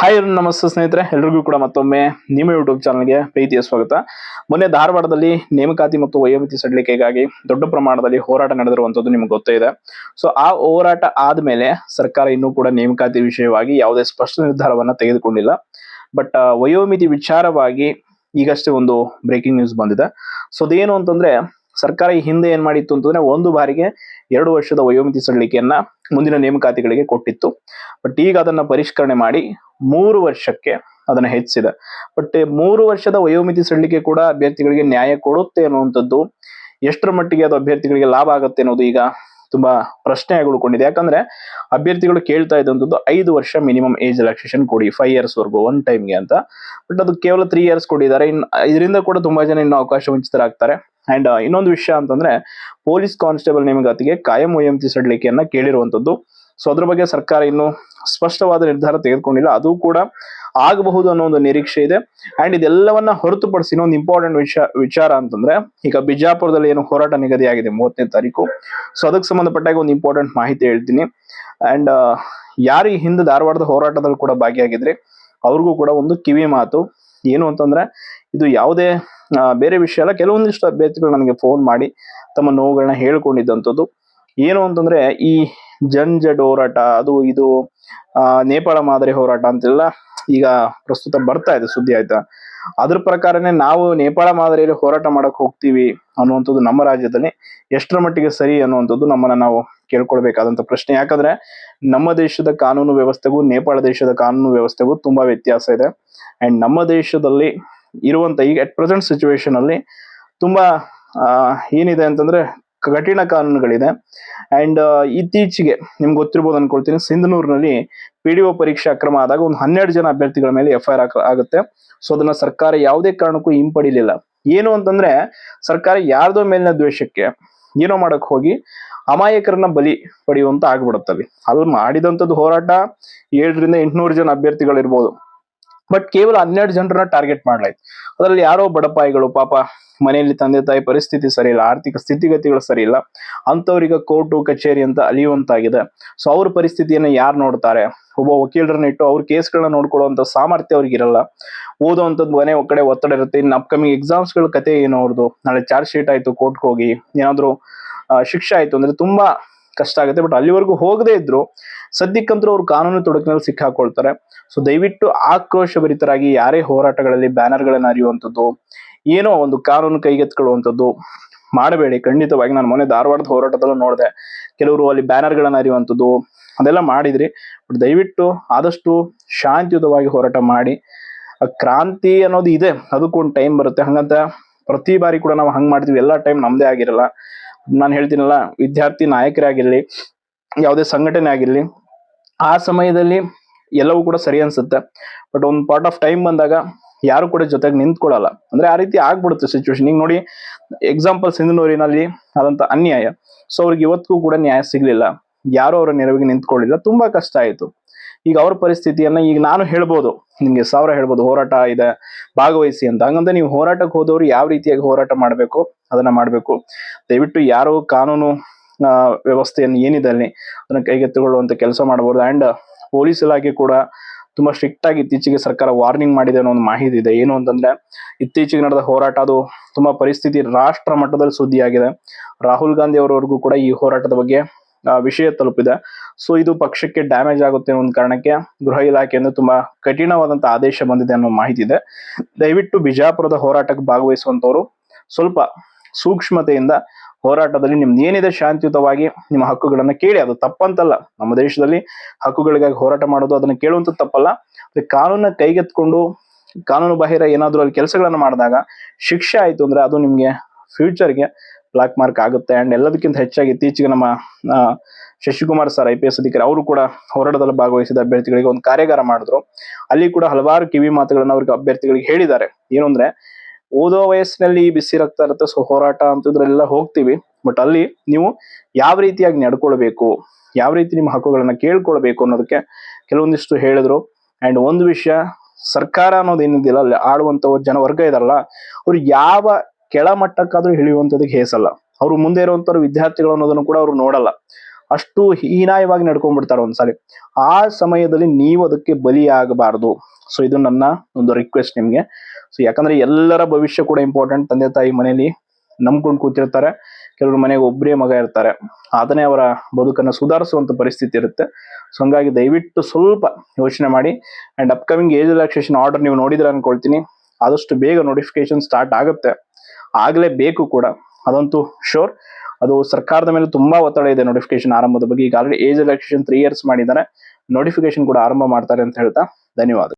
Hi ನಮಸ್ತೆ ಸ್ನೇಹಿತರೆ. ಎಲ್ರಿಗೂ ಕೂಡ ಮತ್ತೊಮ್ಮೆ ನಿಮ್ಮ ಯೂಟ್ಯೂಬ್ ಚಾನಲ್ಗೆ ಪ್ರೀತಿಯ ಸ್ವಾಗತ. ಮೊನ್ನೆ ಧಾರವಾಡದಲ್ಲಿ ನೇಮಕಾತಿ ಮತ್ತು ವಯೋಮಿತಿ ಸಡಿಲಿಕೆಗಾಗಿ ದೊಡ್ಡ ಪ್ರಮಾಣದಲ್ಲಿ ಹೋರಾಟ ನಡೆದಿರುವಂಥದ್ದು ನಿಮ್ಗೆ ಗೊತ್ತೇ ಇದೆ. ಸೊ ಆ ಹೋರಾಟ ಆದಮೇಲೆ ಸರ್ಕಾರ ಇನ್ನೂ ಕೂಡ ನೇಮಕಾತಿ ವಿಷಯವಾಗಿ ಯಾವುದೇ ಸ್ಪಷ್ಟ ನಿರ್ಧಾರವನ್ನು ತೆಗೆದುಕೊಂಡಿಲ್ಲ. ಬಟ್ ವಯೋಮಿತಿ ವಿಚಾರವಾಗಿ ಈಗಷ್ಟೇ ಒಂದು ಬ್ರೇಕಿಂಗ್ ನ್ಯೂಸ್ ಬಂದಿದೆ. ಸೊ ಅದೇನು ಅಂತಂದ್ರೆ ಸರ್ಕಾರ ಈ ಹಿಂದೆ ಏನ್ ಮಾಡಿತ್ತು ಅಂತಂದ್ರೆ ಒಂದು ಬಾರಿಗೆ ಎರಡು ವರ್ಷದ ವಯೋಮಿತಿ ಸಡಿಲಿಕೆಯನ್ನ ಮುಂದಿನ ನೇಮಕಾತಿಗಳಿಗೆ ಕೊಟ್ಟಿತ್ತು. ಬಟ್ ಈಗ ಅದನ್ನ ಪರಿಷ್ಕರಣೆ ಮಾಡಿ ಮೂರು ವರ್ಷಕ್ಕೆ ಅದನ್ನ ಹೆಚ್ಚಿದೆ ಬಟ್ ಮೂರು ವರ್ಷದ ವಯೋಮಿತಿ ಸಡಿಲಿಕೆ ಕೂಡ ಅಭ್ಯರ್ಥಿಗಳಿಗೆ ನ್ಯಾಯ ಕೊಡುತ್ತೆ ಅನ್ನುವಂಥದ್ದು ಎಷ್ಟರ ಮಟ್ಟಿಗೆ ಅದು ಅಭ್ಯರ್ಥಿಗಳಿಗೆ ಲಾಭ ಆಗುತ್ತೆ ಅನ್ನೋದು ಈಗ ತುಂಬಾ ಪ್ರಶ್ನೆ ಉಳ್ಕೊಂಡಿದೆ ಯಾಕಂದ್ರೆ ಅಭ್ಯರ್ಥಿಗಳು ಕೇಳ್ತಾ ಇದ್ದಂಥದ್ದು ಐದು ವರ್ಷ ಮಿನಿಮಮ್ ಏಜ್ ರಿಲ್ಯಾಕ್ಸೇಷನ್ ಕೊಡಿ ಫೈವ್ ಇಯರ್ಸ್ ವರ್ಗು ಒನ್ ಟೈಮ್ಗೆ ಅಂತ. ಬಟ್ ಅದು ಕೇವಲ ತ್ರೀ ಇಯರ್ಸ್ ಕೊಟ್ಟಿದ್ದಾರೆ. ಇನ್ನು ಇದರಿಂದ ಕೂಡ ತುಂಬಾ ಜನ ಇನ್ನು ಅವಕಾಶ ವಂಚಿತರಾಗ್ತಾರೆ. ಅಂಡ್ ಇನ್ನೊಂದು ವಿಷಯ ಅಂತಂದ್ರೆ ಪೊಲೀಸ್ ಕಾನ್ಸ್ಟೇಬಲ್ ನೇಮಕಾತಿಗೆ ಕಾಯಂ ವಯಂತಿ ಸಡಿಲಿಕೆಯನ್ನ ಕೇಳಿರುವಂತದ್ದು ಸೊ ಅದ್ರ ಬಗ್ಗೆ ಸರ್ಕಾರ ಇನ್ನು ಸ್ಪಷ್ಟವಾದ ನಿರ್ಧಾರ ತೆಗೆದುಕೊಂಡಿಲ್ಲ. ಅದು ಕೂಡ ಆಗಬಹುದು ಅನ್ನೋ ಒಂದು ನಿರೀಕ್ಷೆ ಇದೆ. ಅಂಡ್ ಇದೆಲ್ಲವನ್ನ ಹೊರತುಪಡಿಸಿ ಇನ್ನೊಂದು ಇಂಪಾರ್ಟೆಂಟ್ ವಿಷಯ ವಿಚಾರ ಅಂತಂದ್ರೆ, ಈಗ ಬಿಜಾಪುರದಲ್ಲಿ ಏನು ಹೋರಾಟ ನಿಗದಿಯಾಗಿದೆ ಮೂವತ್ತನೇ ತಾರೀಕು. ಸೊ ಅದಕ್ಕೆ ಸಂಬಂಧಪಟ್ಟಾಗ ಒಂದು ಇಂಪಾರ್ಟೆಂಟ್ ಮಾಹಿತಿ ಹೇಳ್ತೀನಿ. ಅಂಡ್ ಯಾರು ಈ ಹಿಂದೆ ಧಾರವಾಡದ ಹೋರಾಟದಲ್ಲಿ ಕೂಡ ಭಾಗಿಯಾಗಿದ್ರೆ, ಅವ್ರಿಗೂ ಕೂಡ ಒಂದು ಕಿವಿ ಮಾತು. ಏನು ಅಂತಂದ್ರೆ, ಇದು ಯಾವುದೇ ಬೇರೆ ವಿಷಯ ಅಲ್ಲ. ಕೆಲವೊಂದಿಷ್ಟು ಅಭ್ಯರ್ಥಿಗಳು ನನಗೆ ಫೋನ್ ಮಾಡಿ ತಮ್ಮ ನೋವುಗಳನ್ನ ಹೇಳ್ಕೊಂಡಿದ್ದಂಥದ್ದು. ಏನು ಅಂತಂದ್ರೆ, ಈ ಜಂಜಡ್ ಹೋರಾಟ ಅದು ಇದು ನೇಪಾಳ ಮಾದರಿ ಹೋರಾಟ ಅಂತೆಲ್ಲ ಈಗ ಪ್ರಸ್ತುತ ಬರ್ತಾ ಇದೆ ಸುದ್ದಿ ಆಯ್ತಾ? ಅದ್ರ ಪ್ರಕಾರನೇ ನಾವು ನೇಪಾಳ ಮಾದರಿಯಲ್ಲಿ ಹೋರಾಟ ಮಾಡಕ್ ಹೋಗ್ತೀವಿ ಅನ್ನುವಂಥದ್ದು ನಮ್ಮ ರಾಜ್ಯದಲ್ಲಿ ಎಷ್ಟರ ಮಟ್ಟಿಗೆ ಸರಿ ಅನ್ನುವಂಥದ್ದು ನಮ್ಮನ್ನ ನಾವು ಕೇಳ್ಕೊಳ್ಬೇಕಾದಂತ ಪ್ರಶ್ನೆ. ಯಾಕಂದ್ರೆ, ನಮ್ಮ ದೇಶದ ಕಾನೂನು ವ್ಯವಸ್ಥೆಗೂ ನೇಪಾಳ ದೇಶದ ಕಾನೂನು ವ್ಯವಸ್ಥೆಗೂ ತುಂಬಾ ವ್ಯತ್ಯಾಸ ಇದೆ. ಅಂಡ್ ನಮ್ಮ ದೇಶದಲ್ಲಿ ಇರುವಂತ ಈಗ ಅಟ್ ಪ್ರೆಸೆಂಟ್ ಸಿಚುವೇಶನ್ ಅಲ್ಲಿ ತುಂಬಾ ಏನಿದೆ ಅಂತಂದ್ರೆ ಕಠಿಣ ಕಾನೂನುಗಳಿದೆ. ಅಂಡ್ ಇತ್ತೀಚೆಗೆ ನಿಮ್ಗೆ ಗೊತ್ತಿರ್ಬೋದು ಅನ್ಕೊಳ್ತೀನಿ, ಸಿಂಧನೂರಿನಲ್ಲಿ ಪಿ ಡಿ ಒ ಪರೀಕ್ಷೆ ಅಕ್ರಮ ಆದಾಗ ಒಂದು ಹನ್ನೆರಡು ಜನ ಅಭ್ಯರ್ಥಿಗಳ ಮೇಲೆ ಎಫ್ ಐ ಆರ್ ಆಗುತ್ತೆ. ಸೊ ಅದನ್ನ ಸರ್ಕಾರ ಯಾವುದೇ ಕಾರಣಕ್ಕೂ ಹಿಂಪಡಿಲಿಲ್ಲ. ಏನು ಅಂತಂದ್ರೆ, ಸರ್ಕಾರ ಯಾರ್ದೋ ಮೇಲಿನ ದ್ವೇಷಕ್ಕೆ ಏನೋ ಮಾಡಕ್ ಹೋಗಿ ಅಮಾಯಕರನ್ನ ಬಲಿ ಪಡೆಯುವಂತ ಆಗ್ಬಿಡುತ್ತವೆ ಅಲ್ಲಿ ಮಾಡಿದಂಥದ್ದು ಹೋರಾಟ, ಏಳರಿಂದ ಎಂಟುನೂರು ಜನ ಅಭ್ಯರ್ಥಿಗಳಿರ್ಬೋದು. ಬಟ್ ಕೇವಲ ಹನ್ನೆರಡು ಜನರನ್ನ ಟಾರ್ಗೆಟ್ ಮಾಡ್ಲಾಯ್ತು. ಅದರಲ್ಲಿ ಯಾರೋ ಬಡಪಾಯಿಗಳು, ಪಾಪ ಮನೆಯಲ್ಲಿ ತಂದೆ ತಾಯಿ ಪರಿಸ್ಥಿತಿ ಸರಿ ಇಲ್ಲ ಆರ್ಥಿಕ ಸ್ಥಿತಿಗತಿಗಳು ಸರಿ ಇಲ್ಲ ಅಂತವ್ರಿಗೆ ಕೋರ್ಟು ಕಚೇರಿ ಅಂತ ಅಲಿಯುವಂತಾಗಿದೆ ಸೊ ಅವ್ರ ಪರಿಸ್ಥಿತಿಯನ್ನ ಯಾರು ನೋಡ್ತಾರೆ? ಒಬ್ಬ ವಕೀಲರನ್ನ ಇಟ್ಟು ಅವ್ರ ಕೇಸ್ಗಳನ್ನ ನೋಡ್ಕೊಳ್ಳುವಂಥ ಸಾಮರ್ಥ್ಯ ಅವ್ರಿಗೆ ಇರಲ್ಲ. ಓದುವಂಥದ್ದು ಮನೆ ಕಡೆ ಒತ್ತಡ ಇರುತ್ತೆ. ಇನ್ನು ಅಪ್ಕಮಿಂಗ್ ಎಕ್ಸಾಮ್ಸ್ಗಳ ಕತೆ ಏನು ಅವ್ರದ್ದು ನಾಳೆ ಚಾರ್ಜ್ ಶೀಟ್ ಆಯ್ತು ಕೋರ್ಟ್ಗೆ ಹೋಗಿ. ಏನಾದರೂ ಶಿಕ್ಷೆ ಆಯ್ತು ಅಂದ್ರೆ ತುಂಬಾ ಕಷ್ಟ ಆಗುತ್ತೆ. ಬಟ್ ಅಲ್ಲಿವರೆಗೂ ಹೋಗದೇ ಇದ್ರು ಸದ್ಯಕ್ಕಂತೂ ಅವರು ಕಾನೂನು ತೊಡಕಿನಲ್ಲಿ ಸಿಕ್ಕಾಕೊಳ್ತಾರೆ. ಸೊ ದಯವಿಟ್ಟು ಆಕ್ರೋಶಭರಿತರಾಗಿ ಯಾರೇ ಹೋರಾಟಗಳಲ್ಲಿ ಬ್ಯಾನರ್ಗಳನ್ನು ಅರಿಯುವಂಥದ್ದು ಏನೋ ಒಂದು ಕಾನೂನು ಕೈಗೆತ್ಕೊಳ್ಳುವಂಥದ್ದು ಮಾಡಬೇಡಿ. ಖಂಡಿತವಾಗಿ ನಾನು ಮೊನ್ನೆ ಧಾರವಾಡದ ಹೋರಾಟದಲ್ಲೂ ನೋಡಿದೆ. ಕೆಲವರು ಅಲ್ಲಿ ಬ್ಯಾನರ್ಗಳನ್ನು ಅರಿಯುವಂಥದ್ದು ಅದೆಲ್ಲ ಮಾಡಿದ್ರಿ. ಬಟ್ ದಯವಿಟ್ಟು ಆದಷ್ಟು ಶಾಂತಿಯುತವಾಗಿ ಹೋರಾಟ ಮಾಡಿ. ಕ್ರಾಂತಿ ಅನ್ನೋದು ಇದೆ. ಅದಕ್ಕೊಂದು ಟೈಮ್ ಬರುತ್ತೆ. ಹಂಗಂತ ಪ್ರತಿ ಬಾರಿ ಕೂಡ ನಾವು ಹಂಗೆ ಮಾಡ್ತೀವಿ. ಎಲ್ಲ ಟೈಮ್ ನಮ್ಮದೇ ಆಗಿರಲ್ಲ. ನಾನು ಹೇಳ್ತೀನಲ್ಲ, ವಿದ್ಯಾರ್ಥಿ ನಾಯಕರೇ ಆಗಿರ್ಲಿ ಯಾವುದೇ ಸಂಘಟನೆ ಆಗಿರಲಿ, ಆ ಸಮಯದಲ್ಲಿ ಎಲ್ಲವೂ ಕೂಡ ಸರಿ ಅನ್ಸುತ್ತೆ. ಬಟ್ ಒಂದು ಪಾರ್ಟ್ ಆಫ್ ಟೈಮ್ ಬಂದಾಗ ಯಾರು ಕೂಡ ಜೊತೆಗೆ ನಿಂತ್ಕೊಳ್ಳಲ್ಲ ಅಂದ್ರೆ ಆ ರೀತಿ ಆಗ್ಬಿಡುತ್ತೆ ಸಿಚುವೇಶನ್ ಈಗ ನೋಡಿ ಎಕ್ಸಾಂಪಲ್ ಸಿಂಧನೂರಿನಲ್ಲಿ ಆದಂತ ಅನ್ಯಾಯ. ಸೊ ಅವ್ರಿಗೆ ಇವತ್ತಿಗೂ ಕೂಡ ನ್ಯಾಯ ಸಿಗ್ಲಿಲ್ಲ. ಯಾರು ಅವರ ನೆರವಿಗೆ ನಿಂತ್ಕೊಳ್ಳಿಲ್ಲ ತುಂಬಾ ಕಷ್ಟ ಆಯ್ತು. ಈಗ ಅವ್ರ ಪರಿಸ್ಥಿತಿಯನ್ನ ಈಗ ನಾನು ಹೇಳ್ಬೋದು. ನಿಮ್ಗೆ ಸಾವಿರ ಹೇಳ್ಬೋದು, ಹೋರಾಟ ಇದೆ, ಭಾಗವಹಿಸಿ ಅಂತ. ಹಂಗಂತ ನೀವು ಹೋರಾಟಕ್ಕೆ ಹೋದವರು ಯಾವ ರೀತಿಯಾಗಿ ಹೋರಾಟ ಮಾಡಬೇಕು, ಅದನ್ನ ಮಾಡಬೇಕು. ದಯವಿಟ್ಟು ಯಾರು ಕಾನೂನು ಆ, ವ್ಯವಸ್ಥೆಯನ್ನು ಏನಿದೆ ಅಲ್ಲಿ? ಅದನ್ನು ಕೈಗೆತ್ತಿಕೊಳ್ಳುವಂತ ಕೆಲಸ ಮಾಡಬಹುದು. ಅಂಡ್ ಪೊಲೀಸ್ ಇಲಾಖೆ ಕೂಡ ತುಂಬಾ ಸ್ಟ್ರಿಕ್ಟ್ ಆಗಿ ಇತ್ತೀಚೆಗೆ ಸರ್ಕಾರ ವಾರ್ನಿಂಗ್ ಮಾಡಿದೆ ಅನ್ನೋ ಒಂದು ಮಾಹಿತಿ ಇದೆ. ಏನು ಅಂತಂದ್ರೆ ಇತ್ತೀಚೆಗೆ ನಡೆದ ಹೋರಾಟ ಅದು ತುಂಬಾ ಪರಿಸ್ಥಿತಿ ರಾಷ್ಟ್ರ ಮಟ್ಟದಲ್ಲಿ ಸುದ್ದಿಯಾಗಿದೆ. ರಾಹುಲ್ ಗಾಂಧಿ ಅವರವರೆಗೂ ಕೂಡ ಈ ಹೋರಾಟದ ಬಗ್ಗೆ ವಿಷಯ ತಲುಪಿದೆ. ಸೊ ಇದು ಪಕ್ಷಕ್ಕೆ ಡ್ಯಾಮೇಜ್ ಆಗುತ್ತೆ ಅನ್ನೋ ಒಂದು ಕಾರಣಕ್ಕೆ ಗೃಹ ಇಲಾಖೆಯಿಂದ ತುಂಬಾ ಕಠಿಣವಾದಂತ ಆದೇಶ ಬಂದಿದೆ ಅನ್ನೋ ಮಾಹಿತಿ ಇದೆ. ದಯವಿಟ್ಟು ಬಿಜಾಪುರದ ಹೋರಾಟಕ್ಕೆ ಭಾಗವಹಿಸುವಂತವರು ಸ್ವಲ್ಪ ಸೂಕ್ಷ್ಮತೆಯಿಂದ ಹೋರಾಟದಲ್ಲಿ ನಿಮ್ದು ಏನಿದೆ ಶಾಂತಿಯುತವಾಗಿ ನಿಮ್ಮ ಹಕ್ಕುಗಳನ್ನ ಕೇಳಿ. ಅದು ತಪ್ಪಂತಲ್ಲ. ನಮ್ಮ ದೇಶದಲ್ಲಿ ಹಕ್ಕುಗಳಿಗಾಗಿ ಹೋರಾಟ ಮಾಡೋದು ಅದನ್ನ ಕೇಳುವಂತ ತಪ್ಪಲ್ಲ. ಕಾನೂನ ಕೈಗೆತ್ಕೊಂಡು ಕಾನೂನು ಬಾಹಿರ ಏನಾದ್ರೂ ಅಲ್ಲಿ ಕೆಲಸಗಳನ್ನ ಮಾಡಿದಾಗ ಶಿಕ್ಷೆ ಆಯ್ತು ಅಂದ್ರೆ ಅದು ನಿಮ್ಗೆ ಫ್ಯೂಚರ್ಗೆ ಬ್ಲಾಕ್ ಮಾರ್ಕ್ ಆಗುತ್ತೆ. ಅಂಡ್ ಎಲ್ಲದಕ್ಕಿಂತ ಹೆಚ್ಚಾಗಿ ಇತ್ತೀಚೆಗೆ ನಮ್ಮ Shashikumar sir I P S ಅಧಿಕಾರಿ ಅವರು ಕೂಡ ಹೋರಾಟದಲ್ಲಿ ಭಾಗವಹಿಸಿದ ಅಭ್ಯರ್ಥಿಗಳಿಗೆ ಒಂದು ಕಾರ್ಯಾಗಾರ ಮಾಡಿದ್ರು. ಅಲ್ಲಿ ಕೂಡ ಹಲವಾರು ಕಿವಿ ಮಾತುಗಳನ್ನ ಅವ್ರಿಗೆ ಅಭ್ಯರ್ಥಿಗಳಿಗೆ ಹೇಳಿದ್ದಾರೆ. ಏನು ಅಂದ್ರೆ ಓದೋ ವಯಸ್ಸಿನಲ್ಲಿ ಬಿಸಿ ರಕ್ತ ಇರುತ್ತೆ ಸೊ, ಹೋರಾಟ ಅಂತದ್ರೆಲ್ಲ ಹೋಗ್ತೀವಿ. ಬಟ್ ಅಲ್ಲಿ ನೀವು ಯಾವ ರೀತಿಯಾಗಿ ನಡ್ಕೊಳ್ಬೇಕು, ಯಾವ ರೀತಿ ನಿಮ್ಮ ಹಕ್ಕುಗಳನ್ನ ಕೇಳ್ಕೊಳ್ಬೇಕು ಅನ್ನೋದಕ್ಕೆ ಕೆಲವೊಂದಿಷ್ಟು ಹೇಳಿದ್ರು. ಅಂಡ್ ಒಂದು ವಿಷಯ, ಸರ್ಕಾರ ಅನ್ನೋದು ಏನಿದೆಯಲ್ಲ, ಅಲ್ಲಿ ಆಡುವಂತ ಜನ ವರ್ಗ ಇದಾರಲ್ಲ ಅವ್ರು ಯಾವ ಕೆಳ ಮಟ್ಟಕ್ಕಾದ್ರೂ ಇಳಿಯುವಂತದಕ್ಕೆ ಹೇಸಲ್ಲ. ಅವ್ರು ಮುಂದೆ ಇರುವಂತವ್ರು ವಿದ್ಯಾರ್ಥಿಗಳು ಅನ್ನೋದನ್ನು ಕೂಡ ಅವ್ರು ನೋಡಲ್ಲ. ಅಷ್ಟು ಹೀನಾಯವಾಗಿ ನಡ್ಕೊಂಡ್ಬಿಡ್ತಾರೆ ಒಂದ್ಸಲಿ. ಆ ಸಮಯದಲ್ಲಿ ನೀವು ಅದಕ್ಕೆ ಬಲಿಯಾಗಬಾರದು. ಸೊ ಇದು ನನ್ನ ಒಂದು ರಿಕ್ವೆಸ್ಟ್ ನಿಮ್ಗೆ. ಸೊ ಯಾಕಂದ್ರೆ ಎಲ್ಲರ ಭವಿಷ್ಯ ಕೂಡ ಇಂಪಾರ್ಟೆಂಟ್ ತಂದೆ, ತಾಯಿ ಮನೆಯಲ್ಲಿ ನಂಬ್ಕೊಂಡು ಕೂತಿರ್ತಾರೆ. ಕೆಲವರು ಮನೆಗೆ ಒಬ್ಬರೇ ಮಗ ಇರ್ತಾರೆ. ಆತನೇ ಅವರ ಬದುಕನ್ನು ಸುಧಾರಿಸುವಂತ ಪರಿಸ್ಥಿತಿ ಇರುತ್ತೆ. ಸೊ ಹಂಗಾಗಿ ದಯವಿಟ್ಟು ಸ್ವಲ್ಪ ಯೋಚನೆ ಮಾಡಿ. And upcoming age relaxation order ನೀವು ನೋಡಿದ್ರೆ ಅನ್ಕೊಳ್ತೀನಿ. ಆದಷ್ಟು ಬೇಗ ನೋಟಿಫಿಕೇಶನ್ ಸ್ಟಾರ್ಟ್ ಆಗುತ್ತೆ. ಆಗಲೇ ಬೇಕು ಕೂಡ. ಅದಂತೂ ಶೋರ್ ಅದು ಸರ್ಕಾರದ ಮೇಲೆ ತುಂಬಾ ಒತ್ತಡ ಇದೆ ನೋಟಿಫಿಕೇಶನ್ ಆರಂಭದ ಬಗ್ಗೆ. ಈಗ already age relaxation three years ಮಾಡಿದ್ದಾರೆ. ನೋಟಿಫಿಕೇಶನ್ ಕೂಡ ಆರಂಭ ಮಾಡ್ತಾರೆ ಅಂತ ಹೇಳ್ತಾ ಧನ್ಯವಾದ.